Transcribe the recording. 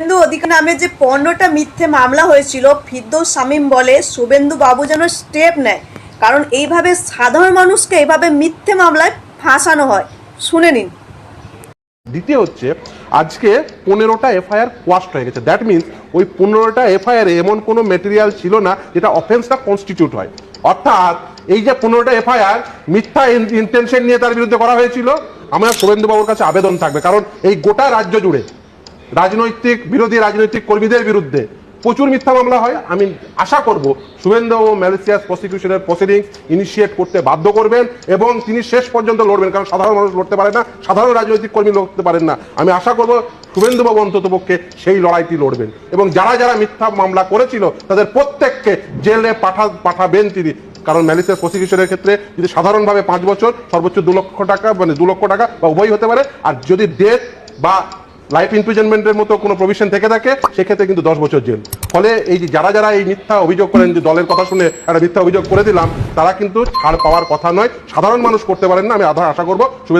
শুভেন্দু অধিকার নামে যে পনেরোটা মিথ্যে মামলা হয়েছিল ফিদ্দৌস শামীম বলে শুভেন্দু বাবু যেন স্টেপ নেয়। কারণ এইভাবে সাধারণ মানুষকে এইভাবে মিথ্যে মামলায় ফাঁসানো হয়। শুনে নিন। দ্বিতীয় হচ্ছে, আজকে পনেরোটা এফআইআর কোয়াস্ট হয়ে গেছে। দ্যাট মিনস ওই পনেরোটা এফআইআর এমন কোনো মেটেরিয়াল ছিল না যেটা অফেন্সটা কনস্টিটিউট হয়। অর্থাৎ এই যে পনেরোটা এফআইআর মিথ্যা ইন্টেনশন নিয়ে তার বিরুদ্ধে করা হয়েছিল, আমার শুভেন্দু বাবুর কাছে আবেদন থাকবে। কারণ এই গোটা রাজ্য জুড়ে রাজনৈতিক, বিরোধী রাজনৈতিক কর্মীদের বিরুদ্ধে প্রচুর মিথ্যা মামলা হয়। আমি আশা করব শুভেন্দু ও ম্যালেসিয়াস প্রসিকিউশনের প্রসিডিংস ইনিশিয়েট করতে বাধ্য করবেন এবং তিনি শেষ পর্যন্ত লড়বেন, কারণ সাধারণ মানুষ লড়তে পারে না, সাধারণ রাজনৈতিক কর্মী লড়তে পারেন না। আমি আশা করব শুভেন্দুবাবু অন্তত পক্ষে সেই লড়াইটি লড়বেন এবং যারা যারা মিথ্যা মামলা করেছিল, তাদের প্রত্যেককে জেলে পাঠা, পাঠাবেন তিনি। কারণ ম্যালিসিয়াস প্রসিকিউশনের ক্ষেত্রে যদি সাধারণভাবে পাঁচ বছর, সর্বোচ্চ দু লক্ষ টাকা মানে দু লক্ষ টাকা বা উভয় হতে পারে, আর যদি ডেথ বা লাইফ ইমপ্রিজনমেন্টের মতো কোনো প্রভিশন থেকে থাকে, সেক্ষেত্রে কিন্তু দশ বছর জেল। ফলে এই যে যারা যারা এই মিথ্যা অভিযোগ করেন, যে দলের কথা শুনে একটা মিথ্যা অভিযোগ করে দিলাম, তারা কিন্তু ছাড় পাওয়ার কথা নয়। সাধারণ মানুষ করতে পারেন না, আমি আধা আশা করব। শুভেন্দু